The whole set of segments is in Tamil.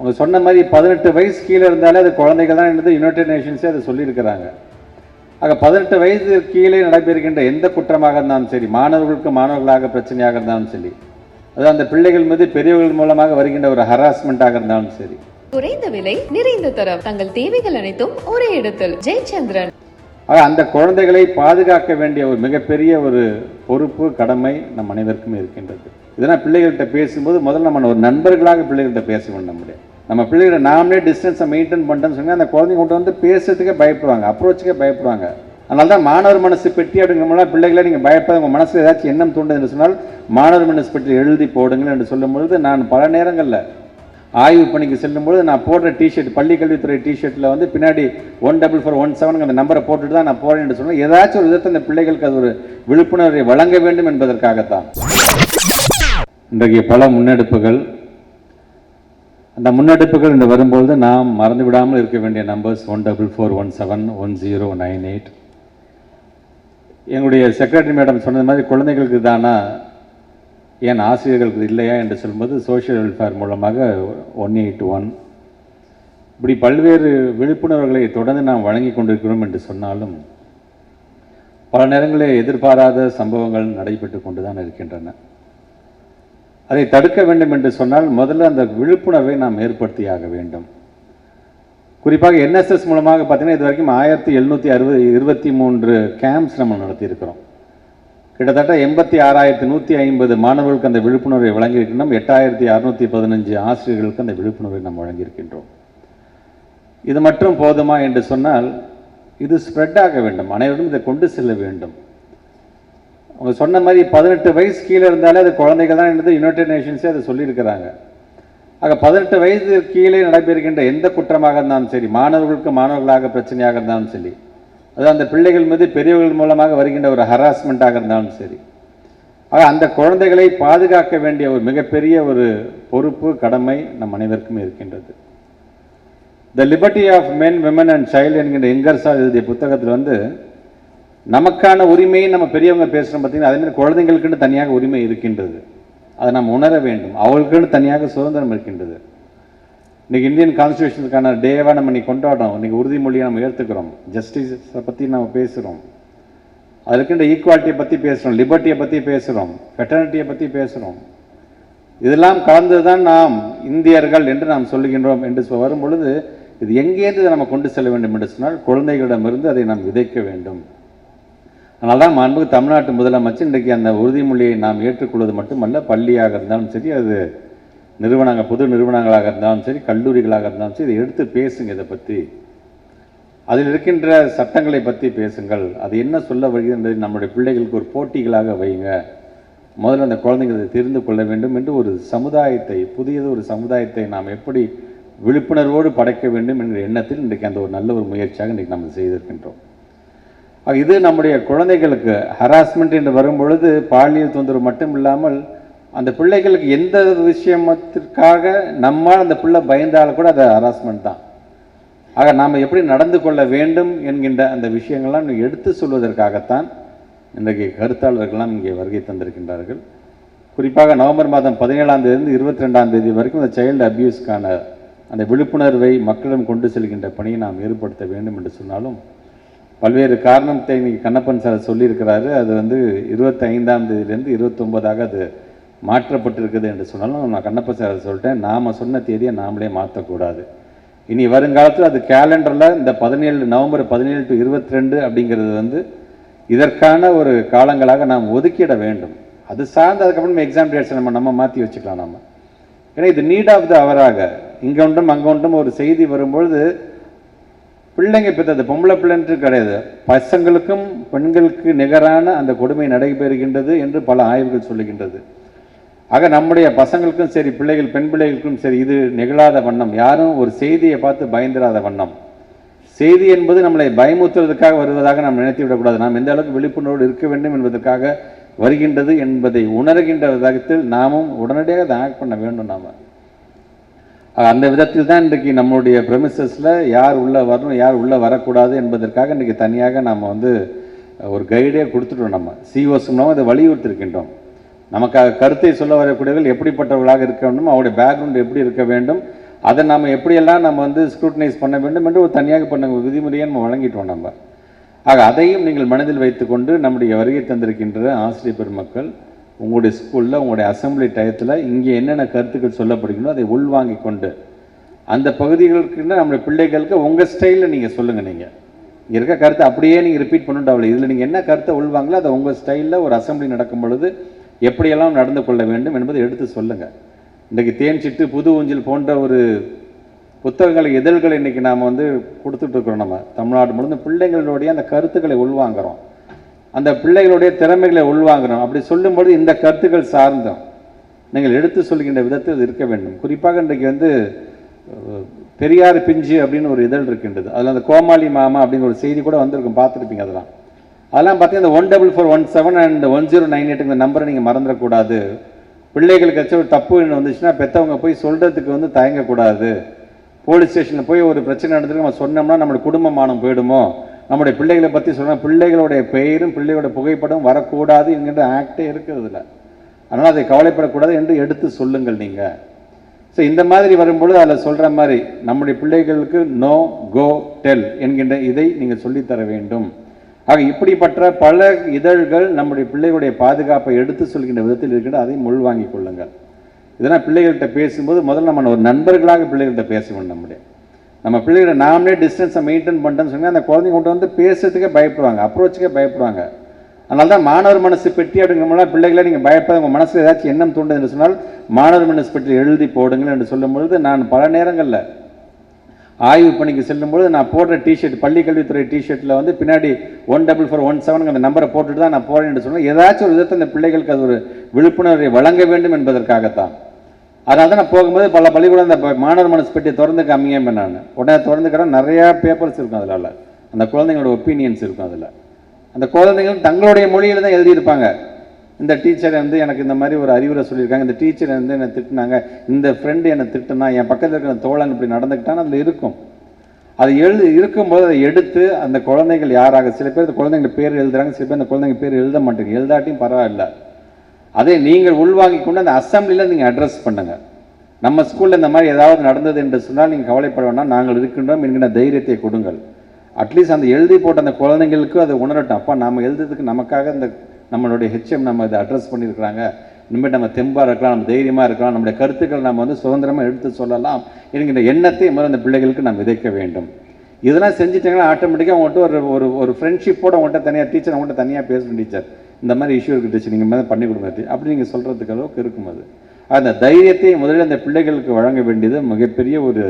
அவங்க சொன்ன மாதிரி பதினெட்டு வயசு கீழே இருந்தாலே அது குழந்தைகள் தான் என்று யுனைடெட் நேஷன்ஸே அதை சொல்லியிருக்கிறாங்க. ஆக பதினெட்டு வயது கீழே நடைபெறுகின்ற எந்த குற்றமாக இருந்தாலும் சரி மாணவர்களுக்கு மாணவர்களாக பிரச்சனையாக இருந்தாலும் சரி அது அந்த பிள்ளைகள் மீது பெரியவர்கள் மூலமாக வருகின்ற ஒரு ஹராஸ்மெண்ட்டாக இருந்தாலும் சரி. குறைந்த விலை நிறைந்த தரம் தங்கள் தேவைகள் அனைத்தும் ஒரே இடத்தில். ஜெயச்சந்திரன். ஆக அந்த குழந்தைகளை பாதுகாக்க வேண்டிய ஒரு மிகப்பெரிய ஒரு பொறுப்பு கடமை நம் அனைவருக்குமே இருக்கின்றது. இதெல்லாம் பிள்ளைகள்கிட்ட பேசும்போது முதல்ல நம்ம ஒரு நண்பர்களாக பிள்ளைகள்கிட்ட பேச வேண்டும் நம்முடைய நம்ம பிள்ளைகளை நாமளே டிஸ்டன்ஸை மெயின்டைன் பண்ணிட்டோம்னு சொன்னால் அந்த குழந்தைங்க கொண்டு வந்து பேசுறதுக்கே பயப்படுவாங்க அப்ரோச்சுக்கே பயப்படுவாங்க. அதனால தான் மாணவர் மனசு பெட்டி அப்படிங்கிறமெல்லாம் பிள்ளைகளை நீங்கள் பயப்பட உங்கள் மனசில் ஏதாச்சும் எண்ணம் தூண்டுது சொன்னால் மாணவர் மனசு பெட்டி எழுதி போடுங்கள் என்று சொல்லும்பொழுது நான் பல நேரங்களில் ஆய்வு பணிக்கு செல்லும்பொழுது நான் போடுற டிஷர்ட் பள்ளி கல்வித்துறை டிஷர்ட்டில் வந்து பின்னாடி ஒன் டபுள் ஃபோர் ஒன் செவனுக்கு அந்த நம்பரை போட்டுட்டு தான் நான் போகிறேன் என்று சொன்னால் ஏதாச்சும் ஒரு விதத்தில் அந்த பிள்ளைகளுக்கு அது ஒரு விழிப்புணர்வை வழங்க வேண்டும் என்பதற்காகத்தான். இன்றைக்கு பல முன்னெடுப்புகள் அந்த முன்னெடுப்புகள் இந்த வரும்பொழுது நாம் மறந்து விடாமல் இருக்க வேண்டிய numbers one double four one seven one zero nine eight எங்களுடைய செக்ரட்டரி மேடம் சொன்னது மாதிரி குழந்தைகளுக்கு தானா ஏன் ஆசிரியர்களுக்கு இல்லையா என்று சொல்லும்போது சோஷியல் வெல்ஃபேர் மூலமாக ஒன் எயிட் ஒன் இப்படி பல்வேறு விழிப்புணர்வுகளை தொடர்ந்து நாம் வழங்கி கொண்டிருக்கிறோம் என்று சொன்னாலும் பல நேரங்களில் எதிர்பாராத சம்பவங்கள் நடைபெற்று கொண்டு தான் இருக்கின்றன. அதை தடுக்க வேண்டும் என்று சொன்னால் முதல்ல அந்த விழிப்புணர்வை நாம் ஏற்படுத்தியாக வேண்டும். குறிப்பாக என்எஸ்எஸ் மூலமாக பார்த்தீங்கன்னா இது வரைக்கும் ஆயிரத்தி எழுநூற்றி அறுபது இருபத்தி மூன்று கேம்ப்ஸ் நம்ம நடத்தியிருக்கிறோம். கிட்டத்தட்ட எண்பத்தி ஆறாயிரத்தி நூற்றி ஐம்பது மாணவர்களுக்கு அந்த விழிப்புணர்வை வழங்கியிருக்கின்றோம். எட்டாயிரத்தி அறுநூற்றி பதினஞ்சு ஆசிரியர்களுக்கு அந்த விழிப்புணர்வை நாம் வழங்கியிருக்கின்றோம். இது மட்டும் போதுமா என்று சொன்னால் இது ஸ்ப்ரெட் ஆக வேண்டும். அனைவரும் இதை கொண்டு செல்ல வேண்டும். அவங்க சொன்ன மாதிரி பதினெட்டு வயசு கீழே இருந்தாலே அது குழந்தைகள் தான் என்று யுனைடெட் நேஷன்ஸே அதை சொல்லியிருக்கிறாங்க. ஆக பதினெட்டு வயது கீழே நடைபெறுகின்ற எந்த குற்றமாக இருந்தாலும் சரி மாணவர்களுக்கு மாணவர்களாக பிரச்சனையாக இருந்தாலும் சரி அது அந்த பிள்ளைகள் மீது பெரியவர்கள் மூலமாக வருகின்ற ஒரு ஹராஸ்மெண்ட்டாக இருந்தாலும் சரி ஆக அந்த குழந்தைகளை பாதுகாக்க வேண்டிய ஒரு மிகப்பெரிய ஒரு பொறுப்பு கடமை நம் அனைவருக்குமே இருக்கின்றது. The liberty of men women and child என்கின்ற எங்கர்ஸால் எழுதிய புத்தகத்தில் வந்து நமக்கான உரிமையை நம்ம பெரியவங்க பேசுகிறோம் பார்த்திங்கன்னா அதே மாதிரி குழந்தைங்களுக்குன்னு தனியாக உரிமை இருக்கின்றது. அதை நாம் உணர வேண்டும். அவர்களுக்குன்னு தனியாக சுதந்திரம் இருக்கின்றது. இன்றைக்கி இந்தியன் கான்ஸ்டியூஷனுக்கான டேவாக நம்ம இன்றைக்கி கொண்டாடுறோம். இன்றைக்கி உறுதிமொழியை நம்ம ஏற்றுக்கிறோம் ஜஸ்டிஸை பற்றி நம்ம பேசுகிறோம் அதுக்குன்ற ஈக்குவாலிட்டியை பற்றி பேசுகிறோம் லிபர்ட்டியை பற்றி பேசுகிறோம் ஃபெட்டர்னிட்டியை பற்றி பேசுகிறோம் இதெல்லாம் கலந்து தான் நாம் இந்தியர்கள் என்று நாம் சொல்லுகின்றோம் என்று வரும் பொழுது இது எங்கேருந்து நம்ம கொண்டு செல்ல வேண்டும் என்று சொன்னால் குழந்தைகளிடமிருந்து அதை நாம் விதைக்க வேண்டும். அதனால தான் மாண்புக்கு தமிழ்நாட்டு முதலமைச்சர் இன்றைக்கு அந்த உறுதிமொழியை நாம் ஏற்றுக்கொள்வது மட்டுமல்ல பள்ளியாக இருந்தாலும் சரி அது நிறுவனங்கள் பொது நிறுவனங்களாக இருந்தாலும் சரி கல்லூரிகளாக இருந்தாலும் சரி இதை எடுத்து பேசுங்க இதை பற்றி அதில் இருக்கின்ற சட்டங்களை பற்றி பேசுங்கள். அது என்ன சொல்ல வருகிறது நம்முடைய பிள்ளைகளுக்கு ஒரு போட்டிகளாக வைங்க. முதல்ல அந்த குழந்தைங்களை தெரிந்து கொள்ள வேண்டும் என்று ஒரு சமுதாயத்தை புதியது ஒரு சமுதாயத்தை நாம் எப்படி விழிப்புணர்வோடு படைக்க வேண்டும் என்கிற எண்ணத்தில் இன்றைக்கு அந்த ஒரு நல்ல ஒரு முயற்சியாக இன்றைக்கு நம்ம செய்திருக்கின்றோம். இது நம்முடைய குழந்தைகளுக்கு ஹராஸ்மெண்ட் என்று வரும்பொழுது பாலியல் தொந்தரவு மட்டும் இல்லாமல் அந்த பிள்ளைகளுக்கு எந்த விஷயத்திற்காக நம்மால் அந்த பிள்ளை பயந்தாலும் கூட அது ஹராஸ்மெண்ட் தான். ஆக நாம் எப்படி நடந்து கொள்ள வேண்டும் என்கின்ற அந்த விஷயங்கள்லாம் எடுத்து சொல்வதற்காகத்தான் இன்றைக்கு கருத்தாளர்கள்லாம் இங்கே வருகை தந்திருக்கின்றார்கள். குறிப்பாக நவம்பர் மாதம் பதினேழாம் தேதியிலிருந்து இருபத்தி ரெண்டாம் தேதி வரைக்கும் இந்த சைல்டு அபியூஸ்க்கான அந்த விழிப்புணர்வை மக்களிடம் கொண்டு செல்கின்ற பணியை நாம் ஏற்படுத்த வேண்டும் என்று சொன்னாலும் பல்வேறு காரணத்தை இன்னைக்கு கண்ணப்பன் சார் சொல்லியிருக்கிறாரு. அது வந்து இருபத்தி ஐந்தாம் தேதியிலேருந்து இருபத்தொன்பதாக அது மாற்றப்பட்டிருக்குது என்று சொன்னாலும் நான் கண்ணப்பன் சார் சொல்லிட்டேன். நாம் சொன்ன தேதியை நாமளே மாற்றக்கூடாது. இனி வருங்காலத்தில் அது கேலண்டரில் இந்த பதினேழு நவம்பர் பதினேழு டு இருபத்தி ரெண்டு அப்படிங்கிறது வந்து இதற்கான ஒரு காலங்களாக நாம் ஒதுக்கிட வேண்டும். அது சார்ந்து அதுக்கப்புறம் எக்ஸாம் டேட்ஸை நம்ம நம்ம மாற்றி வச்சுக்கலாம் நம்ம ஏன்னா இது நீட் ஆஃப் த அவராக இங்கே ஒன்றும் அங்கே ஒன்றும் ஒரு செய்தி வரும்பொழுது பிள்ளைங்க பெற்றது பொம்பளை பிள்ளைன்ட்டு கிடையாது. பசங்களுக்கும் பெண்களுக்கு நிகரான அந்த கொடுமை நடைபெறுகின்றது என்று பல ஆய்வுகள் சொல்லுகின்றது. ஆக நம்முடைய பசங்களுக்கும் சரி பிள்ளைகள் பெண் பிள்ளைகளுக்கும் சரி இது நிகழாத வண்ணம். யாரும் ஒரு செய்தியை பார்த்து பயந்துராத வண்ணம். செய்தி என்பது நம்மளை பயமுத்துறதுக்காக வருவதாக நாம் நினைத்து விடக்கூடாது. நாம் எந்த அளவுக்கு விழிப்புணர்வோடு இருக்க வேண்டும் என்பதற்காக வருகின்றது என்பதை உணர்கின்ற விதத்தில் நாமும் உடனடியாக அதை ஆக்ட் பண்ண வேண்டும் நாம். அந்த விதத்தில் தான் இன்றைக்கு நம்மளுடைய ப்ரெமிசஸில் யார் உள்ளே வரணும் யார் உள்ளே வரக்கூடாது என்பதற்காக இன்றைக்கி தனியாக நாம் வந்து ஒரு கைடே கொடுத்துட்டோம் நம்ம. சிஓஸ் மூலமாக அதை வலியுறுத்திருக்கின்றோம். நமக்காக கருத்தை சொல்ல வரக்கூடியவர்கள் எப்படிப்பட்டவர்களாக இருக்க வேண்டும் அவருடைய பேக்ரவுண்ட் எப்படி இருக்க வேண்டும் அதை நம்ம எப்படியெல்லாம் நம்ம வந்து ஸ்க்ரூட்டனைஸ் பண்ண வேண்டும் என்று ஒரு தனியாக பண்ண விதிமுறையை நம்ம வழங்கிட்டோம் நம்ம. ஆக அதையும் நீங்கள் மனதில் வைத்துக்கொண்டு நம்முடைய வருகை தந்திருக்கின்ற ஆசிரியர் பெருமக்கள் உங்களுடைய ஸ்கூலில் உங்களுடைய அசெம்பிளி டயத்தில் இங்கே என்னென்ன கருத்துக்கள் சொல்லப்படுகிறோ அதை உள்வாங்கி கொண்டு அந்த பகுதிகளுக்கு நம்முடைய பிள்ளைகளுக்கு உங்கள் ஸ்டைலில் நீங்கள் சொல்லுங்கள் நீங்கள் இங்கே இருக்க கருத்தை அப்படியே நீங்கள் ரிப்பீட் பண்ணிட்டு அவ்வளோ இதில் நீங்கள் என்ன கருத்தை உள்வாங்களோ அதை உங்கள் ஸ்டைலில் ஒரு அசெம்பிளி நடக்கும் பொழுது எப்படியெல்லாம் நடந்து கொள்ள வேண்டும் என்பதை எடுத்து சொல்லுங்கள் இன்றைக்கு தேன் சிட்டு புது ஊஞ்சல் போன்ற ஒரு புத்தகங்களை இதழ்களை இன்றைக்கி நாம் வந்து கொடுத்துட்ருக்குறோம் நம்ம. தமிழ்நாடு முழுந்த பிள்ளைங்களுடைய அந்த கருத்துக்களை உள்வாங்குறோம். அந்த பிள்ளைகளுடைய திறமைகளை உள்வாங்கணும். அப்படி சொல்லும்போது இந்த கருத்துக்கள் சார்ந்தோம். நீங்கள் எடுத்து சொல்கின்ற விதத்தில் இருக்க வேண்டும். குறிப்பாக இன்றைக்கு வந்து பெரியார் பிஞ்சு அப்படின்னு ஒரு இதழ் இருக்கின்றது. அதில் அந்த கோமாளி மாமா அப்படின்னு ஒரு செய்தி கூட வந்திருக்கும். பார்த்துருப்பீங்க அதெல்லாம். அதெல்லாம் பார்த்தீங்கன்னா one double four one seven and one zero nine eight நம்பரை நீங்கள் மறந்துடக்கூடாது. பிள்ளைகளுக்கு ஏதாச்சும் ஒரு தப்பு என்ன வந்துச்சுன்னா பெற்றவங்க போய் சொல்கிறதுக்கு வந்து தயங்கக்கூடாது. போலீஸ் ஸ்டேஷனில் போய் ஒரு பிரச்சனை நடந்துட்டு நம்ம சொன்னோம்னா நம்மளோட குடும்பமானம் போயிடுமோ? நம்முடைய பிள்ளைகளை பற்றி சொன்னால் பிள்ளைகளுடைய பெயரும் பிள்ளைகளோட புகைப்படம் வரக்கூடாது என்கின்ற ஆக்டே இருக்கிறதுல அதனால் அதை கவலைப்படக்கூடாது என்று எடுத்து சொல்லுங்கள் நீங்கள் ஸோ இந்த மாதிரி வரும்பொழுது அதில் சொல்கிற மாதிரி நம்முடைய பிள்ளைகளுக்கு நோ கோ டெல் என்கின்ற இதை நீங்கள் சொல்லித்தர வேண்டும். ஆக இப்படிப்பட்ட பல இதழ்கள் நம்முடைய பிள்ளைகளுடைய பாதுகாப்பை எடுத்து சொல்கின்ற விதத்தில் இருக்கின்ற அதை உள்வாங்கிக் கொள்ளுங்கள். இதெல்லாம் பிள்ளைகள்கிட்ட பேசும்போது முதல்ல நம்ம ஒரு நண்பர்களாக பிள்ளைகள்கிட்ட பேச வேண்டும் நம்முடைய. நம்ம பிள்ளைகளை நாமளே டிஸ்டன்ஸை மெயின்டைன் பண்ணிட்டோம்னு சொன்னால் அந்த குழந்தைங்க கொண்டு வந்து பேசுறதுக்கே பயப்படுவாங்க அப்ரோச்சுக்கே பயப்படுவாங்க. அதனால தான் மாணவர் மனசு பெட்டி அப்படிங்கிறமெல்லாம் பிள்ளைகளை நீங்கள் பயப்பட உங்கள் மனசில் ஏதாச்சும் எண்ணம் தூண்டுது சொன்னால் மாணவர் மனசு பெட்டி எழுதி போடுங்கள் என்று சொல்லும்பொழுது நான் பல நேரங்களில் ஆய்வு பணிக்கு செல்லும்பொழுது நான் போடுற டிஷர்ட் பள்ளி கல்வித்துறை டிஷர்ட்டில் வந்து பின்னாடி one double four one seven அந்த நம்பரை போட்டுட்டு தான் நான் போகிறேன் என்று சொன்னால் ஏதாச்சும் ஒரு விதத்தில் அந்த பிள்ளைகளுக்கு அது ஒரு விழிப்புணர்வை வழங்க வேண்டும் என்பதற்காகத்தான். அதனால தான் நான் போகும்போது பல பள்ளிக்கூடம் அந்த மாணவர் மனசு பெட்டி திறந்து காமிங்க நான். உடனே திறந்துக்கிறேன் நிறையா பேப்பர்ஸ் இருக்கும் அதில் அந்த குழந்தைங்களோட ஒப்பீனியன்ஸ் இருக்கும் அதில். அந்த குழந்தைகள் தங்களுடைய மொழியில் தான் எழுதியிருப்பாங்க. இந்த டீச்சர் வந்து எனக்கு இந்த மாதிரி ஒரு அறிவுரை சொல்லியிருக்காங்க. இந்த டீச்சர் வந்து என்னை திட்டினாங்க. இந்த ஃப்ரெண்டு என்னை திட்டுனா என் பக்கத்தில் இருக்கிற தோழன் இப்படி நடந்துக்கிட்டான்னு அதில் இருக்கும். அது எழுது இருக்கும்போது அதை எடுத்து அந்த குழந்தைகள் யாராக சில பேர் அந்த குழந்தைங்க பேர் எழுதுறாங்க சில பேர் அந்த குழந்தைங்க பேர் எழுத மாட்டேங்குது எழுதாட்டியும் பரவாயில்ல. அதை நீங்கள் உள்வாங்கி கொண்டு அந்த அசம்பிளியில் நீங்கள் அட்ரஸ் பண்ணுங்க. நம்ம ஸ்கூலில் இந்த மாதிரி ஏதாவது நடந்தது என்று சொன்னால் நீங்கள் கவலைப்பட வேண்டாம். நாங்கள் இருக்கின்றோம் என்கிற தைரியத்தை கொடுங்கள். அட்லீஸ்ட் அந்த எழுதி போட்ட அந்த குழந்தைங்களுக்கு அதை உணரட்டும். அப்பா நம்ம எழுதுறதுக்கு நமக்காக இந்த நம்மளுடைய ஹெச்எம் நம்ம இதை அட்ரஸ் பண்ணியிருக்கிறாங்க. இனிமேல் நம்ம தெம்பாக இருக்கலாம் நம்ம தைரியமாக இருக்கலாம் நம்முடைய கருத்துக்கள் நம்ம வந்து சுதந்திரமாக எடுத்து சொல்லலாம் என்கிற எண்ணத்தை முதல்ல அந்த பிள்ளைகளுக்கு நாம் விதைக்க வேண்டும். இதெல்லாம் செஞ்சிட்டிங்கன்னா ஆட்டோமேட்டிக்காக அவங்கள்ட்ட ஒரு ஒரு ஒரு ஃப்ரெண்ட்ஷிப்போட அவங்கள்ட்ட தனியாக டீச்சர் அவங்கள்ட்ட தனியாக பேசணும் டீச்சர் இந்த மாதிரி இஷ்யூ இருக்குது நீங்கள் மேலே பண்ணி கொடுங்க அப்படி நீங்கள் சொல்கிறதுக்கு அளவுக்கு இருக்கும் அது. அந்த தைரியத்தை முதலில் அந்த பிள்ளைகளுக்கு வழங்க வேண்டியது மிகப்பெரிய ஒரு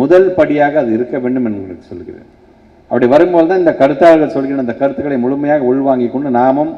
முதல் படியாக அது இருக்க வேண்டும் என்று சொல்கிறேன். அப்படி வரும்போது தான் இந்த கருத்தாளர்கள் சொல்கிற அந்த கருத்துக்களை முழுமையாக உள்வாங்கி கொண்டு நாமும்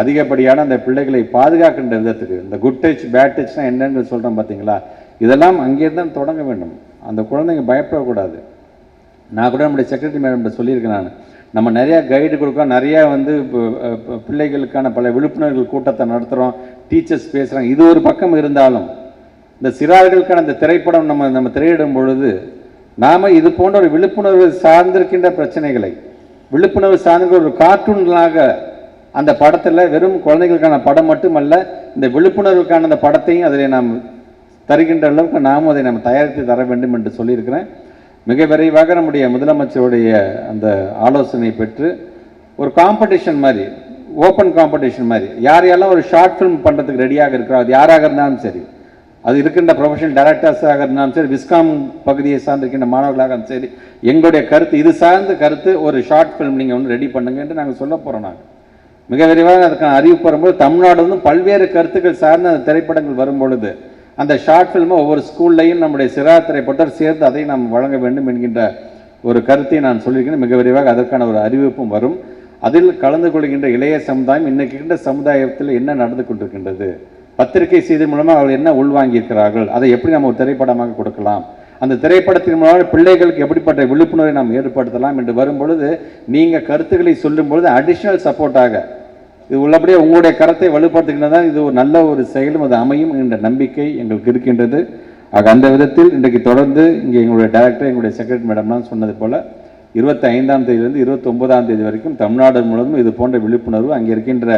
அதிகப்படியான அந்த பிள்ளைகளை பாதுகாக்கின்ற விதத்துக்கு இந்த குட் டச் பேட் டச்னா என்னன்னு சொல்கிறோம் பார்த்தீங்களா இதெல்லாம் அங்கேருந்து தான் தொடங்க வேண்டும். அந்த குழந்தைங்க பயப்படக்கூடாது. நான் கூட நம்முடைய செக்ரட்டரி மேடம் சொல்லியிருக்கேன் நான். நம்ம நிறையா கைடு கொடுக்குறோம். நிறையா வந்து இப்போ, பிள்ளைகளுக்கான பல விழிப்புணர்வு கூட்டத்தை நடத்துகிறோம் டீச்சர்ஸ் பேசுகிறாங்க இது ஒரு பக்கம் இருந்தாலும் இந்த சிறார்களுக்கான இந்த திரைப்படம் நம்ம நம்ம திரையிடும் பொழுது நாம் இது போன்ற ஒரு விழிப்புணர்வு சார்ந்திருக்கின்ற பிரச்சனைகளை விழிப்புணர்வு சார்ந்த ஒரு கார்ட்டூன்களாக அந்த படத்தில் வெறும் குழந்தைகளுக்கான படம் மட்டுமல்ல இந்த விழிப்புணர்வுக்கான அந்த படத்தையும் அதில் நாம் தருகின்ற அளவுக்கு நாமும் அதை நம்ம தயாரித்து தர வேண்டும் என்று சொல்லியிருக்கிறேன். மிக விரைவாக நம்முடைய முதலமைச்சருடைய அந்த ஆலோசனை பெற்று ஒரு காம்படிஷன் மாதிரி ஓப்பன் காம்படிஷன் மாதிரி. யார் யாரெல்லாம் ஒரு ஷார்ட் ஃபிலிம் பண்ணுறதுக்கு ரெடியாக இருக்கிறோம் அது யாராக இருந்தாலும் சரி அது இருக்கின்ற ப்ரொஃபஷனல் டைரக்டர்ஸாக இருந்தாலும் சரி விஸ்காம் பகுதியை சார்ந்திருக்கின்ற மாணவர்களாக இருந்தாலும் சரி எங்களுடைய கருத்து இது சார்ந்த கருத்து ஒரு ஷார்ட் ஃபிலிம் நீங்கள் வந்து ரெடி பண்ணுங்கன்ட்டு நாங்கள் சொல்ல போகிறோம் நாங்கள் மிக விரைவாக அதுக்கான அறிவிப்பு வரும்போது தமிழ்நாடு வந்து பல்வேறு கருத்துக்கள் சார்ந்த அந்த திரைப்படங்கள் வரும் பொழுது அந்த ஷார்ட் ஃபில்மை ஒவ்வொரு ஸ்கூல்லையும் நம்முடைய சிறார் திரைப்பட்டர் சேர்ந்து அதை நாம் வழங்க வேண்டும் என்கின்ற ஒரு கருத்தை நான் சொல்லியிருக்கிறேன். மிக விரைவாக அதற்கான ஒரு அறிவிப்பும் வரும். அதில் கலந்து கொள்கின்ற இளைய சமுதாயம் இன்னைக்கு சமுதாயத்தில் என்ன நடந்து கொண்டிருக்கின்றது? பத்திரிகை செய்தி மூலமாக அவர்கள் என்ன உள்வாங்கியிருக்கிறார்கள் அதை எப்படி நம்ம ஒரு திரைப்படமாக கொடுக்கலாம்? அந்த திரைப்படத்தின் மூலமாக பிள்ளைகளுக்கு எப்படிப்பட்ட விழிப்புணர்வை நாம் ஏற்படுத்தலாம் என்று வரும்பொழுது நீங்கள் கருத்துக்களை சொல்லும் பொழுது அடிஷ்னல் சப்போர்ட்டாக இது உள்ளபடியே உங்களுடைய கரத்தை வலுப்படுத்துகின்றதா இது ஒரு நல்ல ஒரு செயலும் அது அமையும் என்ற நம்பிக்கை எங்களுக்கு இருக்கின்றது. ஆக அந்த விதத்தில் இன்றைக்கு தொடர்ந்து இங்கே எங்களுடைய டைரக்டர் எங்களுடைய செக்ரட்டரி மேடம்லாம் சொன்னது போல் இருபத்தி ஐந்தாம் தேதியிலிருந்து இருபத்தி ஒன்பதாம் தேதி வரைக்கும் தமிழ்நாடு முழுவதும் இது போன்ற விழிப்புணர்வு அங்கே இருக்கின்ற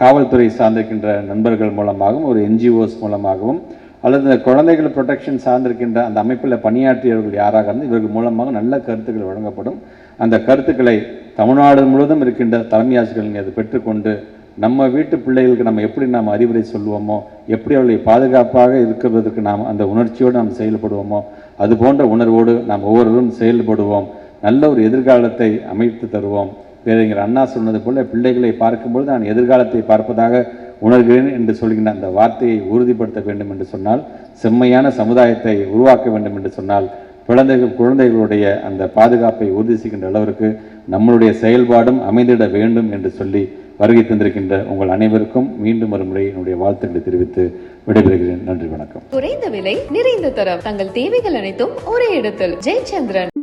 காவல்துறை சார்ந்திருக்கின்ற நண்பர்கள் மூலமாகவும் ஒரு என்ஜிஓஸ் மூலமாகவும் அல்லது இந்த குழந்தைகள் ப்ரொடெக்ஷன் சார்ந்திருக்கின்ற அந்த அமைப்பில் பணியாற்றியவர்கள் யாராக இருந்து இவர்கள் மூலமாக நல்ல கருத்துக்கள் வழங்கப்படும். அந்த கருத்துக்களை தமிழ்நாடு முழுவதும் இருக்கின்ற தலைமை ஆசிரியர்கள் அதை பெற்றுக்கொண்டு நம்ம வீட்டு பிள்ளைகளுக்கு நம்ம எப்படி நாம் அறிவுரை சொல்லுவோமோ எப்படி அவர்களை பாதுகாப்பாக இருக்கிறதுக்கு நாம் அந்த உணர்ச்சியோடு நாம் செயல்படுவோமோ அது போன்ற உணர்வோடு நாம் ஒவ்வொருவரும் செயல்படுவோம். நல்ல ஒரு எதிர்காலத்தை அமைத்து தருவோம். பேரறிஞர் அண்ணா சொன்னது போல பிள்ளைகளை பார்க்கும்பொழுது நான் எதிர்காலத்தை பார்ப்பதாக உணர்கிறேன் என்று சொல்கின்ற அந்த வார்த்தையை உறுதிப்படுத்த வேண்டும் என்று சொன்னால் செம்மையான சமுதாயத்தை உருவாக்க வேண்டும் என்று சொன்னால் குழந்தைகள் குழந்தைகளுடைய அந்த பாதுகாப்பை உறுதி செய்கின்ற அளவிற்கு நம்மளுடைய செயல்பாடும் அமைந்திட வேண்டும் என்று சொல்லி வருகை தந்திருக்கின்ற உங்கள் அனைவருக்கும் மீண்டும் ஒரு முறை என்னுடைய வாழ்த்துக்களை தெரிவித்து விடைபெறுகிறேன். நன்றி வணக்கம். குறைந்த விலை நிறைந்த தரம். தங்கள் தேவைகள் அனைத்தும் ஒரே இடத்தில். ஜெயச்சந்திரன்.